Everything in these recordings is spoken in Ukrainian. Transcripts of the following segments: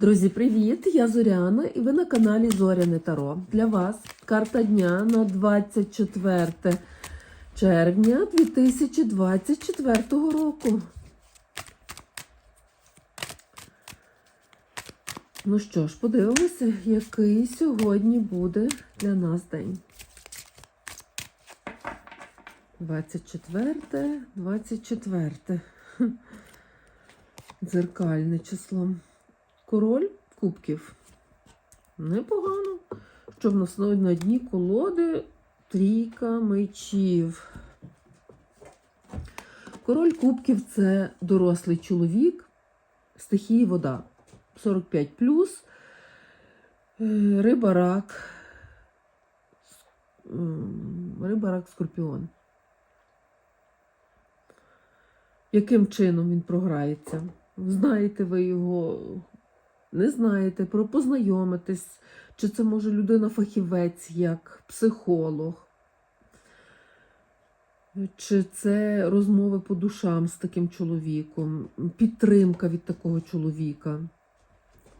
Друзі, привіт! Я Зоряна і ви на каналі Зоряне Таро. Для вас карта дня на 24 червня 2024 року. Ну що ж, подивимося, який сьогодні буде для нас день. 24, 24. Дзеркальне число. Король кубків. Непогано. Що в нас на дні колоди трійка мечів. Король кубків це дорослий чоловік стихії вода. 45 Риба рак. Риба рак скорпіон. Яким чином він програється? Знаєте ви його, не знаєте, про познайомитись, чи це може людина-фахівець як психолог, чи це розмови по душам з таким чоловіком, підтримка від такого чоловіка.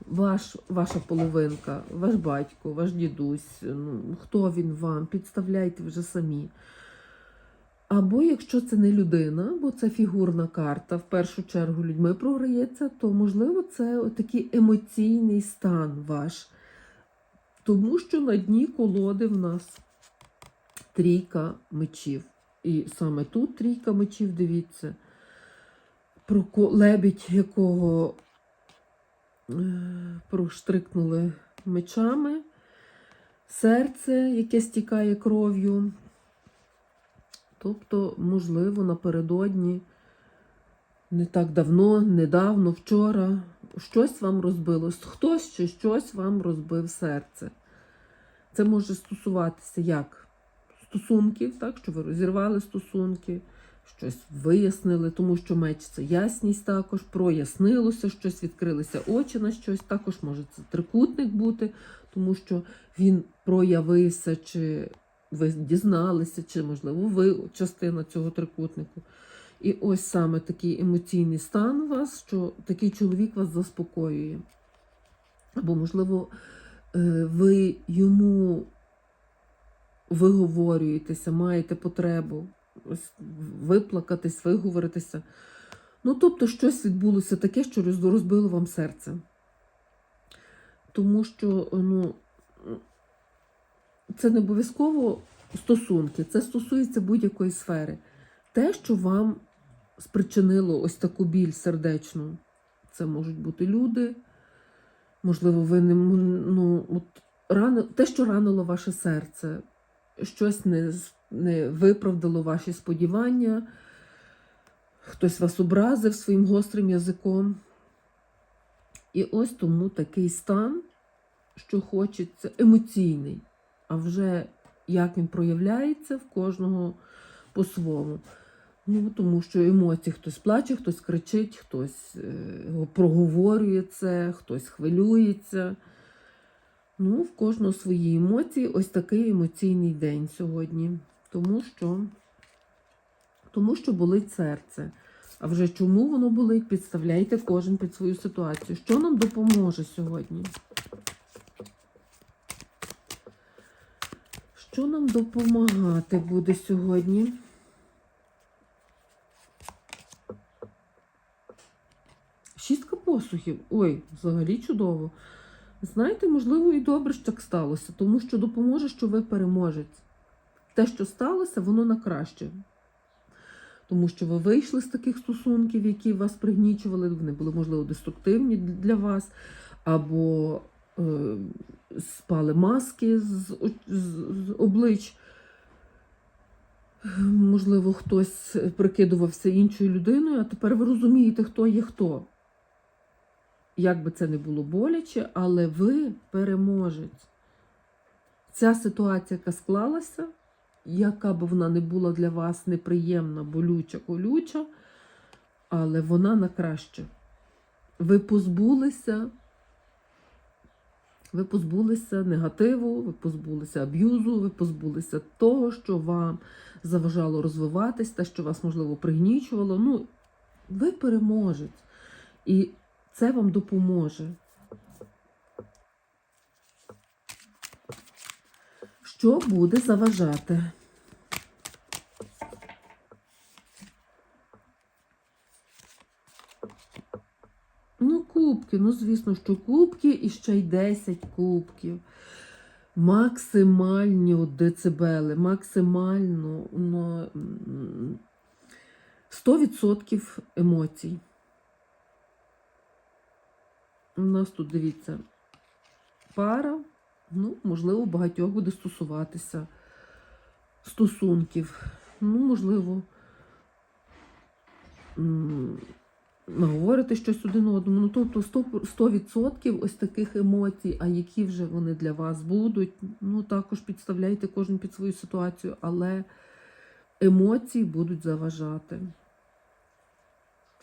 Ваш, ваша половинка, ваш батько, ваш дідусь, ну, хто він вам, підставляйте вже самі. Або якщо це не людина, бо це фігурна карта, в першу чергу людьми програється, то можливо це такий емоційний стан ваш. Тому що на дні колоди в нас трійка мечів. І саме тут трійка мечів, дивіться, про лебідь, якого е, проштрикнули мечами, серце, яке стікає кров'ю. Тобто, можливо, напередодні, не так давно, недавно, вчора, щось вам розбилось, хтось чи щось вам розбив серце. Це може стосуватися як стосунків, так, що ви розірвали стосунки, щось вияснили, тому що меч це ясність також, прояснилося щось, відкрилися очі на щось, також може це трикутник бути, тому що він проявився, чи ви дізналися, чи, можливо, ви частина цього трикутнику. І ось саме такий емоційний стан у вас, що такий чоловік вас заспокоює. Або, можливо, е, ви йому виговорюєтеся, маєте потребу ось виплакатись, виговоритися. Ну, тобто, щось відбулося таке, що розбило вам серце. Тому що, ну, це не обов'язково стосунки, це стосується будь-якої сфери. Те, що вам спричинило ось таку біль сердечну, це можуть бути люди. Можливо, ви не ну, от, рани, те, що ранило ваше серце, щось не, не виправдало ваші сподівання, хтось вас образив своїм гострим язиком. І ось тому такий стан, що хочеться емоційний, а вже як він проявляється в кожного по-своєму. Ну, тому що емоції хтось плаче, хтось кричить, хтось е, проговорює це, хтось хвилюється. Ну, в кожного свої емоції. Ось такий емоційний день сьогодні. Тому що, тому що болить серце. А вже чому воно болить, підставляйте кожен під свою ситуацію. Що нам допоможе сьогодні? Що нам допомагати буде сьогодні? Шістка посухів. Ой, взагалі чудово. Знаєте, можливо, і добре, що так сталося, тому що допоможе, що ви переможете. Те, що сталося, воно на краще. Тому що ви вийшли з таких стосунків, які вас пригнічували, вони були, можливо, деструктивні для вас, або спали маски з, з, з облич. Можливо, хтось прикидувався іншою людиною, а тепер ви розумієте, хто є хто. Як би це не було боляче, але ви переможець. Ця ситуація, яка склалася, яка б вона не була для вас неприємна, болюча, колюча, але вона на краще. Ви позбулися, ви позбулися негативу, ви позбулися аб'юзу, ви позбулися того, що вам заважало розвиватись, та, що вас, можливо, пригнічувало. Ну, ви переможете. І це вам допоможе. Що буде заважати? Кубки, ну, звісно, що кубки і ще й 10 кубків. Максимальні децибели, максимально ну, 100% емоцій. У нас тут, дивіться, пара, ну, можливо, багатьох буде стосуватися стосунків. Ну, можливо, м, наговорити щось один одному. Ну, тобто 100%, 100% ось таких емоцій, а які вже вони для вас будуть. Ну, також підставляйте кожен під свою ситуацію, але емоції будуть заважати.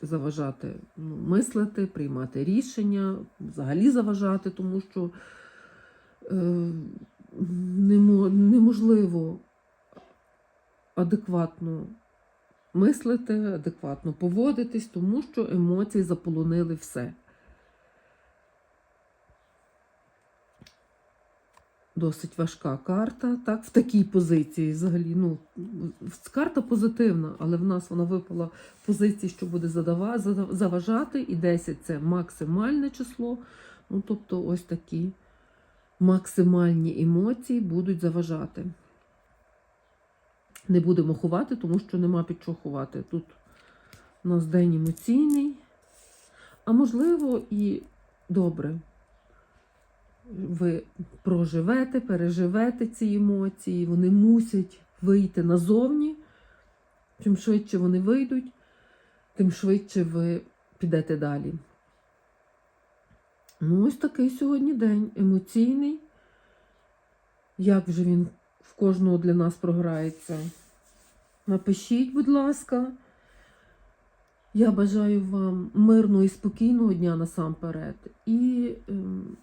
Заважати ну, мислити, приймати рішення, взагалі заважати, тому що е, немо- неможливо адекватно мислити, адекватно поводитись, тому що емоції заполонили все. Досить важка карта, так, в такій позиції взагалі. Ну, карта позитивна, але в нас вона випала в позиції, що буде заважати, і 10 це максимальне число. Ну, тобто, ось такі максимальні емоції будуть заважати. Не будемо ховати, тому що нема під що ховати. Тут у нас день емоційний, а можливо і добре. Ви проживете, переживете ці емоції, вони мусять вийти назовні. Чим швидше вони вийдуть, тим швидше ви підете далі. Ну, ось такий сьогодні день емоційний. Як вже він кожного для нас програється? Напишіть, будь ласка. Я бажаю вам мирного і спокійного дня насамперед. І ем,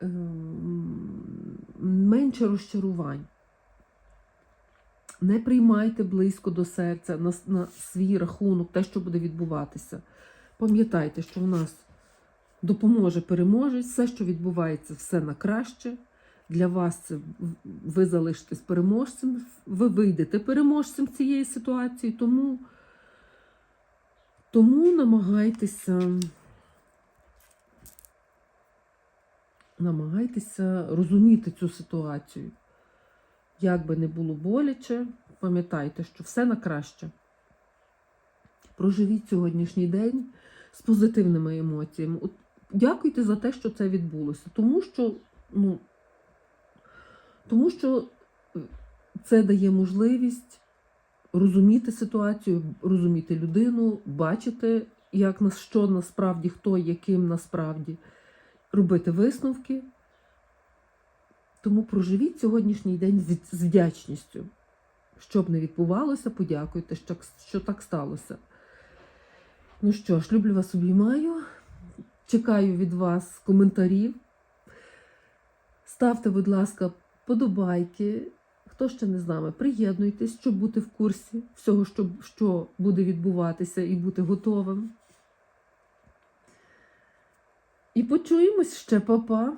ем, менше розчарувань. Не приймайте близько до серця на, на свій рахунок те, що буде відбуватися. Пам'ятайте, що в нас допоможе переможець, все, що відбувається, все на краще. Для вас ви залишитесь переможцем, ви вийдете переможцем цієї ситуації, тому, тому намагайтеся, намагайтеся розуміти цю ситуацію. Як би не було боляче, пам'ятайте, що все на краще. Проживіть сьогоднішній день з позитивними емоціями. Дякуйте за те, що це відбулося. Тому що, ну, тому що це дає можливість розуміти ситуацію, розуміти людину, бачити, як нас, що насправді, хто яким насправді, робити висновки. Тому проживіть сьогоднішній день з- вдячністю. Що б не відбувалося, подякуйте, що так сталося. Ну що ж, люблю вас обіймаю. Чекаю від вас коментарів. Ставте, будь ласка, подобайки. Хто ще не з нами, приєднуйтесь, щоб бути в курсі всього, що, що буде відбуватися, і бути готовим. І почуємось ще, папа.